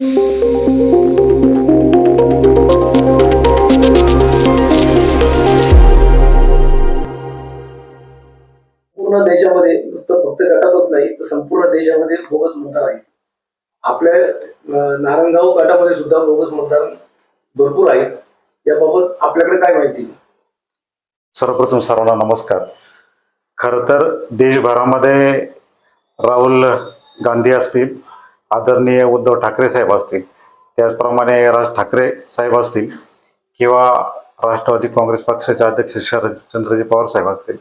पूर्ण देशामध्ये नुसतं फक्त गटातच नाही तर संपूर्ण देशामध्ये बोगस मतदार आहे. आपल्या नारायणगाव गटामध्ये सुद्धा बोगस मतदार भरपूर आहेत याबाबत आपल्याकडे काय माहिती? सर्वप्रथम सर्वांना नमस्कार. खरं तर देशभरामध्ये राहुल गांधी असतील आदरणीय उद्धव ठाकरे साहेब असतील त्याचप्रमाणे राज ठाकरे साहेब असतील किंवा राष्ट्रवादी काँग्रेस पक्षाचे अध्यक्ष शरदचंद्रजी पवार साहेब असतील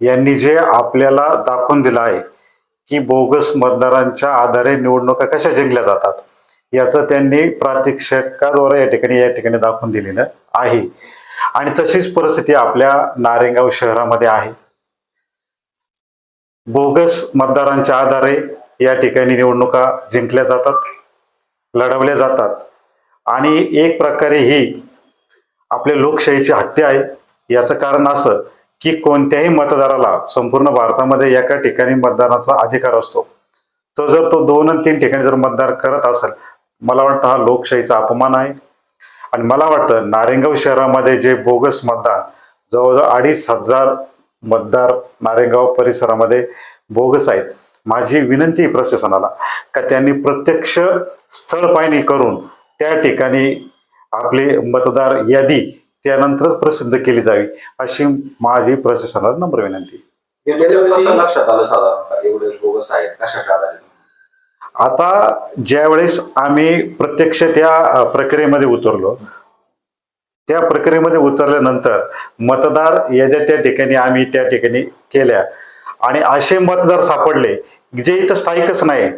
यांनी जे आपल्याला दाखवून दिलं आहे की बोगस मतदारांच्या आधारे निवडणुका कशा जिंकल्या जातात याचं त्यांनी प्रात्यक्षिकाद्वारे या ठिकाणी या ठिकाणी दाखवून दिलेलं आहे. आणि तशीच परिस्थिती आपल्या नारेगाव शहरामध्ये आहे. बोगस मतदारांच्या आधारे या ठिकाणी निवडणुका जिंकल्या जातात लढवल्या जातात. आणि एक प्रकारे ही आपल्या लोकशाहीची हत्या आहे याचं कारण असं की कोणत्याही मतदाराला संपूर्ण भारतामध्ये एका ठिकाणी मतदानाचा अधिकार असतो. तो जर तो दोन आणि तीन ठिकाणी जर मतदार करत असेल मला वाटतं हा लोकशाहीचा अपमान आहे. आणि मला वाटतं नारेगाव शहरामध्ये जे बोगस मतदान जवळजवळ अडीच हजार मतदार नारेगाव परिसरामध्ये बोगस आहेत. माझी विनंती प्रशासनाला का त्यांनी प्रत्यक्ष स्थळ पाहणी करून त्या ठिकाणी आपली मतदार यादी त्यानंतरच प्रसिद्ध केली जावी अशी माझी प्रशासनाला नम्र विनंती नेमकं कसं लक्षात आलं साधारणतः? एवढे बोगस आहेत कशाच्या आधारे? आता ज्यावेळेस आम्ही प्रत्यक्ष त्या प्रक्रियेमध्ये उतरलो त्या प्रक्रियेमध्ये उतरल्यानंतर मतदार याद्या त्या ठिकाणी आम्ही त्या ठिकाणी केल्या. आणि असे मतदार सापडले जे इथं स्थायिकच नाही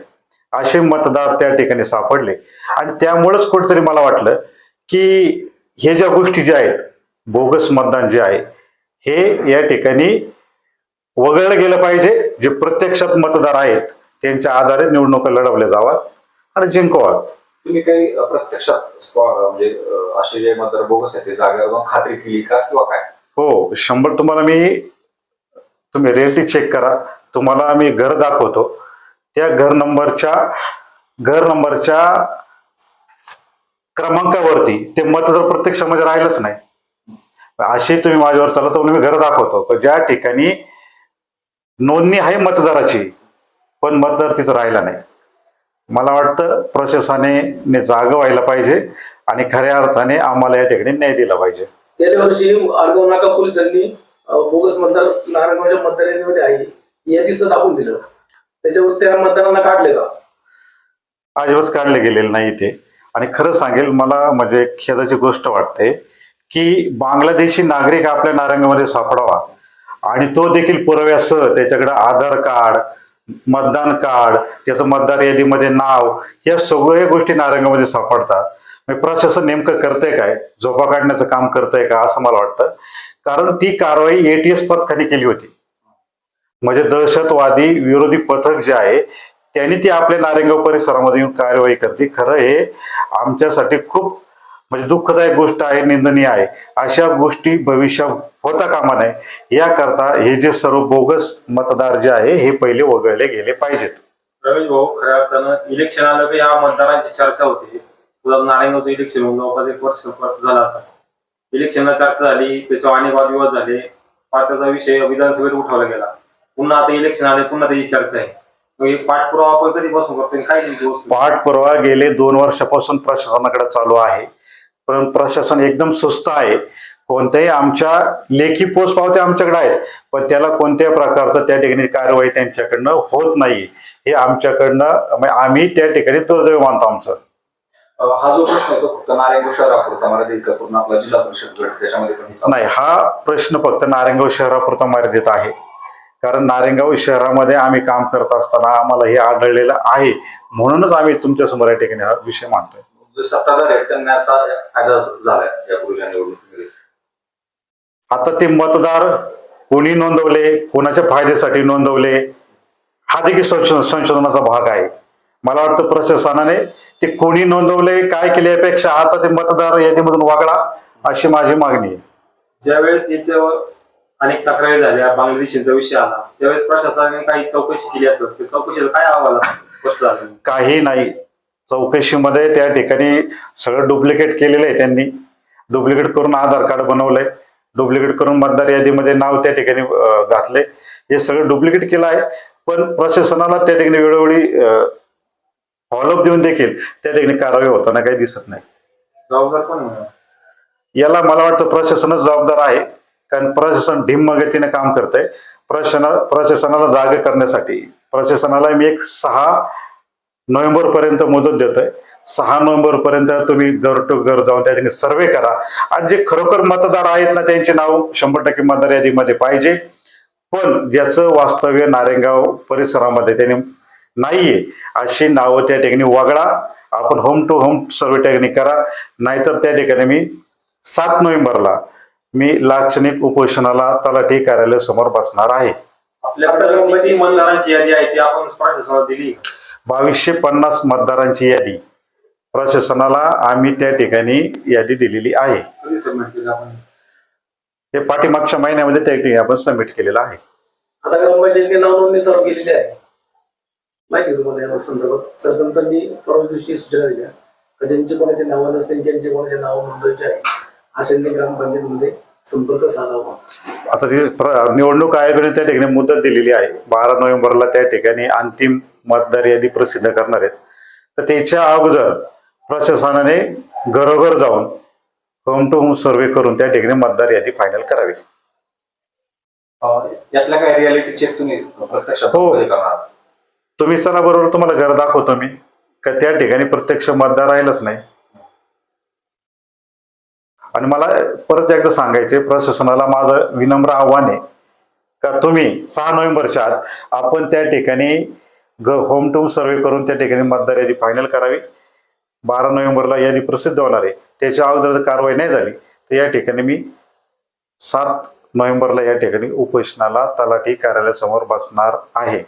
असे मतदार त्या ठिकाणी सापडले. आणि त्यामुळेच कुठेतरी मला वाटलं की हे ज्या गोष्टी ज्या आहेत बोगस मतदान जे आहे हे या ठिकाणी वगळलं गेलं पाहिजे. जे प्रत्यक्षात मतदार आहेत त्यांच्या आधारे निवडणुका लढवल्या जाव्यात आणि जिंकवात तुम्ही काही प्रत्यक्षात म्हणजे असे जे मतदार बोगस आहेत ते खात्री केली का किंवा काय? हो शंभर तुम्हाला मी तुम्ही रिअलिटी चेक करा. तुम्हाला मी घर दाखवतो. त्या घर नंबरच्या घर नंबरच्या क्रमांकावरती ते मतदार प्रत्यक्षामध्ये राहिलंच नाही. अशी तुम्ही माझ्यावर चला तर मी घर दाखवतो. पण ज्या ठिकाणी नोंदणी आहे मतदाराची पण मतदार तिचं राहिला नाही. मला वाटतं प्रशासनाने ने जागं व्हायला पाहिजे आणि खऱ्या अर्थाने आम्हाला या ठिकाणी न्याय दिला पाहिजे. गेल्या वर्षी आडगाव नाका पोलिसांनी बोगस मतदार नारायणगावच्या मतदार यादीमध्ये आहे यादीचं दाखवून दिलं. त्याच्यावर त्या मतदारांना काढले का? अजिबात काढले गेलेले नाही ते आणि खरं सांगेल मला म्हणजे खेदाची गोष्ट वाटते की बांगलादेशी नागरिक आपल्या नारंगामध्ये सापडावा. आणि तो देखील पुराव्यासह त्याच्याकडे आधार कार्ड मतदान कार्ड त्याचं मतदार यादीमध्ये नाव या सगळ्या गोष्टी नारंगामध्ये सापडतात. प्रशासन नेमकं करतंय काय? झोपा काढण्याचं काम करतंय का? असं मला वाटतं. कारण ती कारवाई एटीएस पथकाने केली होती. म्हणजे दहशतवादी विरोधी पथक जे आहे त्यांनी ती आपल्या नारेगाव परिसरामध्ये येऊन कार्यवाही करते. खरं हे आमच्यासाठी खूप म्हणजे दुःखदायक गोष्ट आहे निंदनीय आहे. अशा गोष्टी भविष्यात होता कामा नये. याकरता हे जे सर्व बोगस मतदार जे आहे हे पहिले वगळले गेले पाहिजेत. रमेश भाऊ खऱ्या अर्थानं इलेक्शन आलं की या मतदारांची चर्चा होती. तुला नारायणगावचं इलेक्शन होऊन जवळपास एक वर्ष झाला असा. इलेक्शनला चर्चा झाली त्याच्यावर अनेक वादविवाद झाले. पात्राचा विषय विधानसभेत उठवला गेला. पुन्हा आता इलेक्शन आले पुन्हा त्याची चर्चा आहे. पाठपुरावा आपण कधीपासून करतो काय पाठपुरावा गेले दोन वर्षापासून प्रशासनाकडे चालू आहे. पण प्रशासन एकदम सुस्त आहे. कोणत्याही आमच्या लेखी पोस्ट पावते आमच्याकडे आहेत. पण त्याला कोणत्याही प्रकारचं त्या ठिकाणी कारवाई त्यांच्याकडनं होत नाही. हे आमच्याकडनं म्हणजे आम्ही त्या ठिकाणी दुर्दैव मानतो आमचं. हा जो प्रश्न आहे तो फक्त नारायणगाव शहरापुरता का पूर्ण आपला जिल्हा परिषद गट त्याच्यामध्ये पण नाही हा प्रश्न फक्त नारायणगाव शहरापुरता मर्यादित आहे. कारण नारायणगाव शहरामध्ये आम्ही काम करत असताना आम्हाला हे आढळलेलं आहे. म्हणूनच आम्ही तुमच्यासमोर या ठिकाणी हा विषय मांडतोय. जे सत्ताधार आहेत त्यांना याचा फायदा झालाय या पूर्वीच्या निवडणुकीमध्ये. आता ते मतदार कोणी नोंदवले कोणाच्या फायद्यासाठी नोंदवले हा देखील संशो- संशोधनाचा भाग आहे. मला वाटतं प्रशासनाने ते कोणी नोंदवले काय केले यापेक्षा आता ते मतदार यादीमधून वागळा अशी माझी मागणी आहे. ज्यावेळेस याच्यावर अनेक तक्रारी झाल्या बांगलादेशींचा विषय आला त्यावेळेस प्रशासनाने काही चौकशी केली असेल त्या चौकशीचा काय अहवाल स्पष्ट झाला काही नाही. चौकशीमध्ये त्या ठिकाणी सगळं डुप्लिकेट केलेलं आहे त्यांनी. डुप्लिकेट करून आधार कार्ड बनवलंय. डुप्लिकेट करून मतदार यादीमध्ये नाव त्या ठिकाणी घातले हे सगळं डुप्लिकेट केलं आहे. पण प्रशासनाला त्या ठिकाणी वेळोवेळी फॉलोअप देऊन देखील त्या ठिकाणी कारवाई होताना काही दिसत नाही. जबाबदार आहे. याला मला वाटतं प्रशासनच जबाबदार आहे. कारण प्रशासन ढिम्म गतीने काम करतंय. प्रशासना प्रशासनाला जागे करण्यासाठी प्रशासनाला मी एक सहा नोव्हेंबर पर्यंत मुदत देतोय. सहा नोव्हेंबर पर्यंत तुम्ही घर टू घर जाऊन त्या ठिकाणी सर्वे करा. आणि जे खरोखर मतदार आहेत ना त्यांचे नाव शंभर टक्के मतदार यादीमध्ये पाहिजे. पण ज्याचं वास्तव्य नारेगाव परिसरामध्ये त्यांनी नाहीये. अशी नावं त्या ठिकाणी वगळा. आपण होम टू होम सर्वे त्या ठिकाणी करा. नाहीतर त्या ठिकाणी मी सात नोव्हेंबरला मी लाक्षणिक उपोषणाला तलाठी कार्यालय समोर बसणार आहे. आपल्याकडे किती मतदारांची यादी आहे ती आपण प्रशासनाला दिली. बावीसशे पन्नास मतदारांची यादी. प्रशासनाला आम्ही त्या ठिकाणी यादी दिलेली आहे. हे पाठीमागच्या महिन्यामध्ये त्या ठिकाणी आपण सबमिट केलेलं आहे. आता ग्रामपंचायतीने नाव नोंदणी सर्व केलेली आहे. माहिती तुम्हाला या संदर्भात. सरपंचांनी परवा दिवशी सूचना दिल्या. का ज्यांचे कोणाचे नावं नसतील ज्यांचे कोणाचे नाव नोंदवायचे आहे अशांनी ग्रामपंचायतीमध्ये संपर्क साधावा. आता ती प्र- निवडणूक आयोगाने त्या ठिकाणी मुदत दिलेली आहे. बारा नोव्हेंबरला त्या ठिकाणी अंतिम मतदार यादी प्रसिद्ध करणार आहेत. तर त्याच्या अगोदर प्रशासनाने घरोघर जाऊन होम टू होम सर्वे करून त्या ठिकाणी मतदार यादी फायनल करावी. अं, यातल्या काय रियालिटी चेक तुम्ही प्रत्यक्षात हो. कधी करणार? तुम्ही चला बरोबर तुम्हाला घर दाखवतो मी. का त्या ठिकाणी प्रत्यक्ष मतदार राहिलंच नाही. आणि मला परत एकदा सांगायचे प्रशासनाला माझं विनम्र आव्हान आहे का तुम्ही सहा नोव्हेंबरच्या आत आपण त्या ठिकाणी ग होम टू सर्वे करून त्या ठिकाणी मतदार यादी फायनल करावी. बारा नोव्हेंबरला यादी प्रसिद्ध होणार आहे. त्याच्या अगोदर जर कारवाई नाही झाली तर या ठिकाणी मी सात नोव्हेंबरला या ठिकाणी उपोषणाला तलाठी कार्यालयासमोर बसणार आहे.